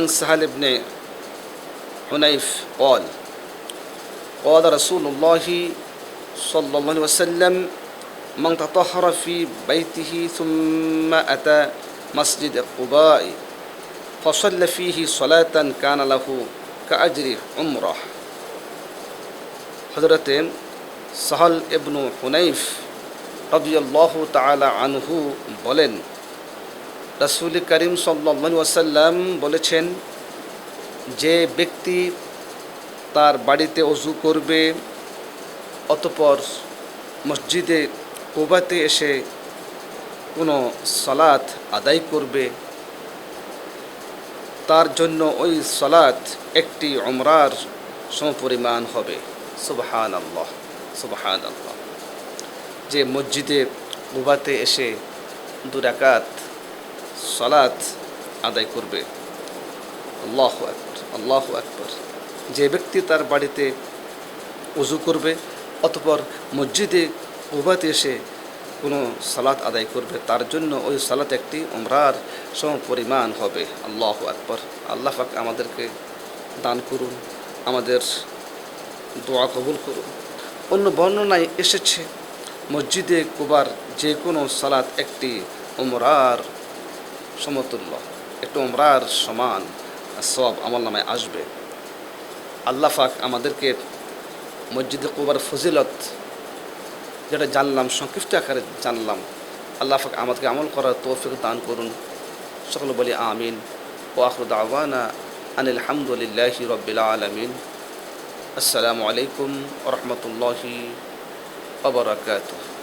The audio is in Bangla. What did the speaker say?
عن سهل بن حنيف قال قال رسول الله صلى الله عليه وسلم من تطهر في بيته ثم أتى مسجد قباء فصلى فيه صلاة كان له كأجر عمره হজরতে সাহল ইবনু হুনাইফ রবিয়াল্লাহ তালা আনহু বলেন রাসুল করিম সাল্লা ওয়াসাল্লাম বলেছেন, যে ব্যক্তি তার বাড়িতে অজু করবে, অতপর মসজিদে কোবাতে এসে কোনো সালাত আদায় করবে, তার জন্য ওই সালাত একটি অমরার সমপরিমাণ হবে। সুবহান আল্লাহ সুবহান আল্লাহ যে মসজিদে কোবাতে এসে দুরাকাত সালাত আদায় করবে। আল্লাহ আল্লাহ আকবর। যে ব্যক্তি তার বাড়িতে উজু করবে অতপর মসজিদে উবাতে এসে কোনো সালাত আদায় করবে, তার জন্য ওই সালাত একটি উমরার সম পরিমাণ হবে। আল্লাহ আকবর। আল্লাহ পাক আমাদেরকে দান করুন, আমাদের দোয়া কবুল করুন। অন্য বর্ণনায় এসেছে, মসজিদে কুবার যে কোনো সালাত একটি উমরার সমতুল্য। একটু উমরার সমান সব আমল নামায় আসবে। আল্লাহ পাক আমাদেরকে মসজিদে কুবার ফজিলত যেটা জানলাম, সংক্ষিপ্ত আকারে জানলাম, আল্লাহ পাক আমাদেরকে আমল করার তৌফিক দান করুন। সকলে বলি আমিন। ও আখরুদ আওয়ানা আনিল হামদুলিল্লাহি রব্বিল আলমিন। আসসালামু আলাইকুম রহমতুল্লাহি ওবরাকাতুহ